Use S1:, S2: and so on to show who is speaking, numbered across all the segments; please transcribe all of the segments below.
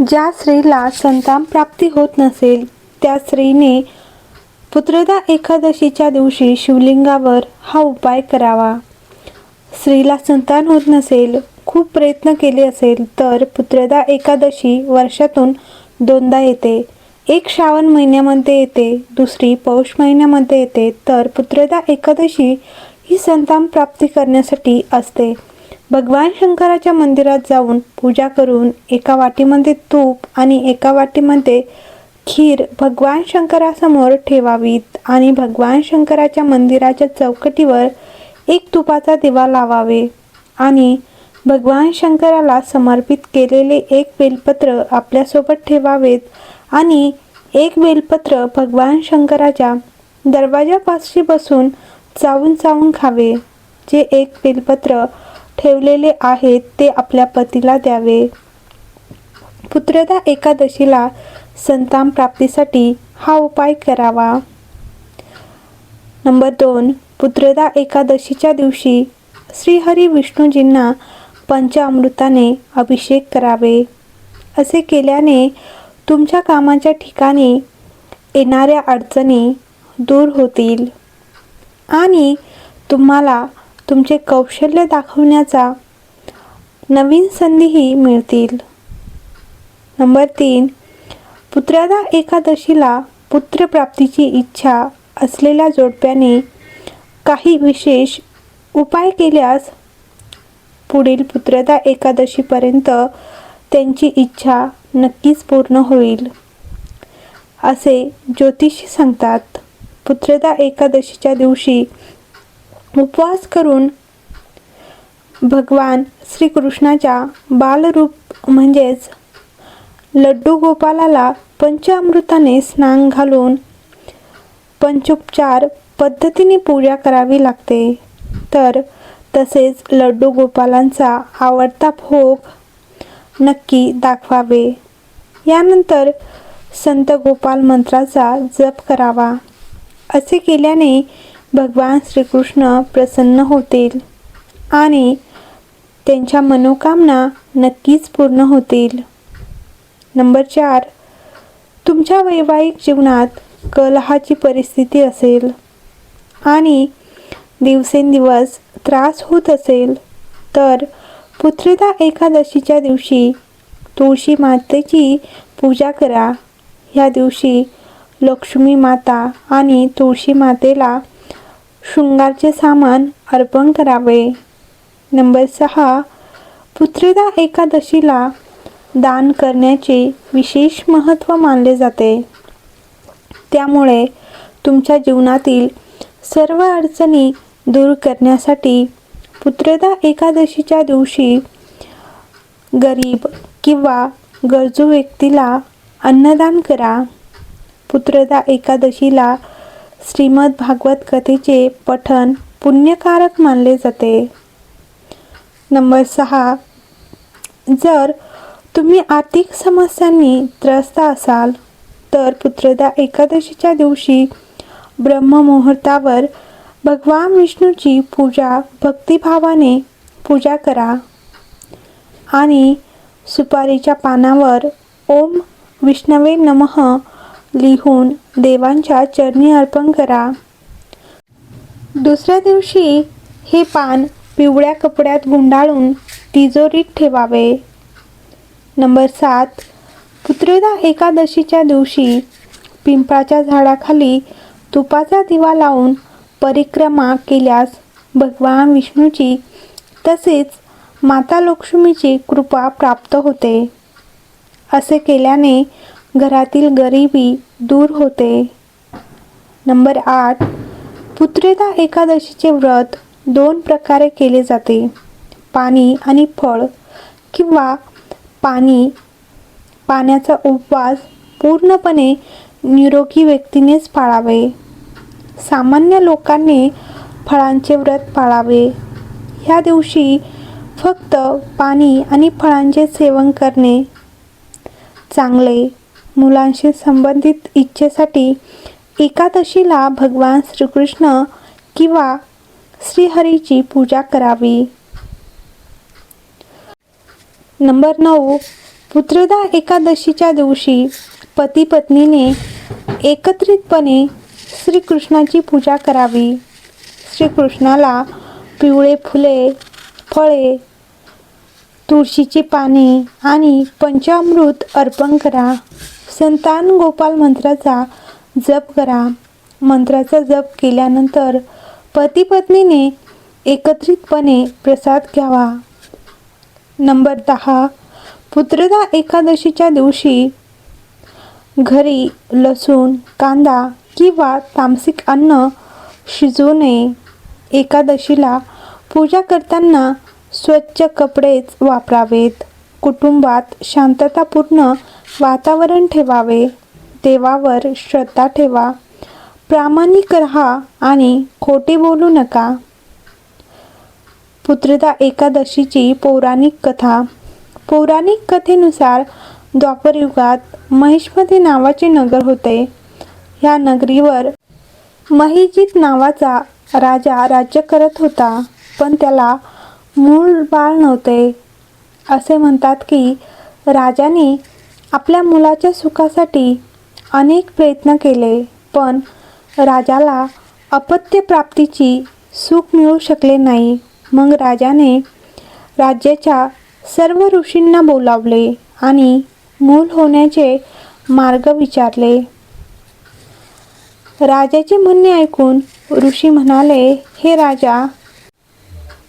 S1: ज्या स्त्रीला संतान प्राप्ती होत नसेल त्या स्त्रीने पुत्रदा एकादशीच्या दिवशी शिवलिंगावर हा उपाय करावा. स्त्रीला संतान होत नसेल खूप प्रयत्न केले असेल तर पुत्रदा एकादशी वर्षातून दोनदा येते. एक श्रावण महिन्यामध्ये येते दुसरी पौष महिन्यामध्ये येते तर पुत्रदा एकादशी ही संतान प्राप्ती करण्यासाठी असते. भगवान शंकराच्या मंदिरात जाऊन पूजा करून एका वाटीमध्ये तूप आणि एका वाटीमध्ये खीर भगवान शंकरासमोर ठेवावीत आणि भगवान शंकराच्या मंदिराच्या चौकटीवर एक तुपाचा दिवा लावावे आणि भगवान शंकराला समर्पित केलेले एक बेलपत्र आपल्यासोबत ठेवावेत आणि एक बेलपत्र भगवान शंकराच्या दरवाजापाशी बसून चावून चावून खावे जे एक बेलपत्र ठेवलेले आहेत ते आपल्या पतीला द्यावे. पुत्रदा एकादशीला संतान प्राप्तीसाठी हा उपाय करावा. नंबर दोन पुत्रदा एकादशीच्या दिवशी श्रीहरी विष्णूजींना पंचामृताने अभिषेक करावे. असे केल्याने तुमच्या कामाच्या ठिकाणी येणाऱ्या अडचणी दूर होतील आणि तुम्हाला तुमचे कौशल्य दाखवण्याचा नवीन संधीही मिळतील. नंबर तीन पुत्रदा एकादशीला पुत्रप्राप्तीची इच्छा असलेल्या जोडप्याने काही विशेष उपाय केल्यास पुढील पुत्रदा एकादशीपर्यंत त्यांची इच्छा नक्कीच पूर्ण होईल. असे ज्योतिषी सांगतात. पुत्रदा एकादशीच्या दिवशी उपवास करून भगवान श्रीकृष्णाच्या बालरूप म्हणजेच लड्डू गोपालाला पंचामृताने स्नान घालून पंचोपचार पद्धतीने पूजा करावी लागते. तर तसेच लड्डू गोपालांचा आवडता भोग नक्की दाखवावे. यानंतर संत गोपाल मंत्राचा जप करावा. असे केल्याने भगवान श्रीकृष्ण प्रसन्न होतील आणि त्यांच्या मनोकामना नक्कीच पूर्ण होतील. नंबर चार तुमच्या वैवाहिक जीवनात कलहाची परिस्थिती असेल आणि दिवसेंदिवस त्रास होत असेल तर पुत्रदा एकादशीच्या दिवशी तुळशी मातेची पूजा करा. ह्या दिवशी लक्ष्मी माता आणि तुळशी मातेला शृंगारचे सामान अर्पण करावे. नंबर सहा पुत्रदा एकादशीला दान करण्याचे विशेष महत्त्व मानले जाते. त्यामुळे तुमच्या जीवनातील सर्व अडचणी दूर करण्यासाठी पुत्रदा एकादशीच्या दिवशी गरीब किंवा गरजू व्यक्तीला अन्नदान करा. पुत्रदा एकादशीला श्रीमद भागवत कथेचे पठन पुण्यकारक मानले जाते. नंबर सहा जर तुम्ही आर्थिक समस्यांनी त्रस्त असाल तर पुत्रदा एकादशीच्या दिवशी ब्रह्ममुहूर्तावर भगवान विष्णूची पूजा भक्तिभावाने पूजा करा आणि सुपारीच्या पानावर ओम विष्णवे नमः लिहून देवांच्या चरणी अर्पण करा. दुसऱ्या दिवशी हे पान पिवळ्या कपड्यात गुंडाळून तिजोरीत ठेवावे. नंबर सात. पुत्रदा एकादशीच्या दिवशी पिंपळाच्या झाडाखाली तुपाचा दिवा लावून परिक्रमा केल्यास भगवान विष्णूची तसेच माता लक्ष्मीची कृपा प्राप्त होते. असे केल्याने घरातील गरिबी दूर होते. नंबर आठ. पुत्रेदा एकादशीचे व्रत दोन प्रकारे केले जाते. पाणी आणि फळ किंवा पाणी पाण्याचा उपवास पूर्णपणे निरोगी व्यक्तीनेच पाळावे. सामान्य लोकांनी फळांचे व्रत पाळावे. ह्या दिवशी फक्त पाणी आणि फळांचे सेवन करणे चांगले. मुलांशी संबंधित इच्छेसाठी एकादशीला भगवान श्रीकृष्ण किंवा श्रीहरीची पूजा करावी. नंबर नऊ. पुत्रदा एकादशीच्या दिवशी पती पत्नीने एकत्रितपणे श्रीकृष्णाची पूजा करावी. श्रीकृष्णाला पिवळे फुले फळे तुळशीची पाने आणि पंचामृत अर्पण करा. संतान गोपाल मंत्राचा जप करा. मंत्राचा जप केल्यानंतर पती पत्नीने एकत्रितपणे प्रसाद घ्यावा. नंबर दहा. पुत्रदा एकादशीच्या दिवशी घरी लसूण कांदा किंवा तामसिक अन्न शिजवू नये एकादशीला पूजा करताना स्वच्छ कपडेच वापरावेत. कुटुंबात शांततापूर्ण वातावरण ठेवावे देवावर श्रद्धा ठेवा प्रामाणिक राहा आणि खोटे बोलू नका. पुत्रदा एकादशीची पौराणिक कथा. पौराणिक कथेनुसार द्वापरयुगात महिष्मती नावाचे नगर होते. या नगरीवर महिजित नावाचा राजा राज्य करत होता पण त्याला मूळ बाळ नव्हते. असे म्हणतात की राजाने आपल्या मुलाच्या सुखासाठी अनेक प्रयत्न केले पण राजाला अपत्य प्राप्तीची सुख मिळू शकले नाही. मग राजाने राज्याच्या सर्व ऋषींना बोलावले आणि मूल होण्याचे मार्ग विचारले. राजाचे म्हणणे ऐकून ऋषी म्हणाले हे राजा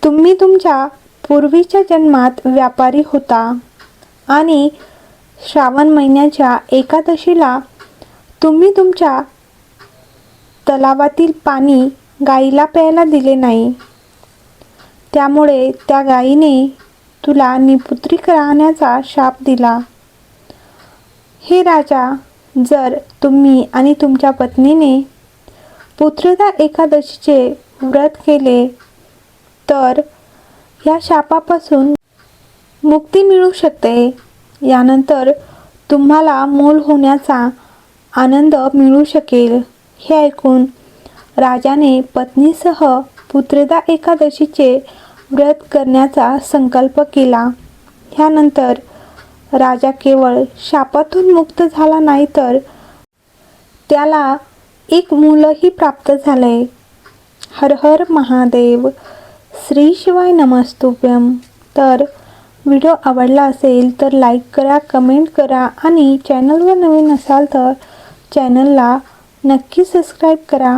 S1: तुम्ही तुमच्या पूर्वीच्या जन्मात व्यापारी होता आणि श्रावण महिन्याच्या एकादशीला तुम्ही तुमच्या तलावातील पाणी गाईला प्यायला दिले नाही. त्यामुळे त्या गाईने तुला निपुत्रिक राहण्याचा शाप दिला. हे राजा जर तुम्ही आणि तुमच्या पत्नीने पुत्रदा एकादशीचे व्रत केले तर या शापापासून मुक्ती मिळू शकते. यानंतर तुम्हाला मूल होण्याचा आनंद मिळू शकेल. हे ऐकून राजाने पत्नीसह पुत्रदा एकादशीचे व्रत करण्याचा संकल्प केला. ह्यानंतर राजा केवळ शापातून मुक्त झाला नाही तर त्याला एक मुलंही प्राप्त झाले. हर हर महादेव श्री शिवाय नमस्तुभ्यम तर व्हिडिओ आवडला असेल तर लाईक करा कमेंट करा आणि चॅनलवर नवीन असाल तर चॅनलला नक्की सबस्क्राईब करा.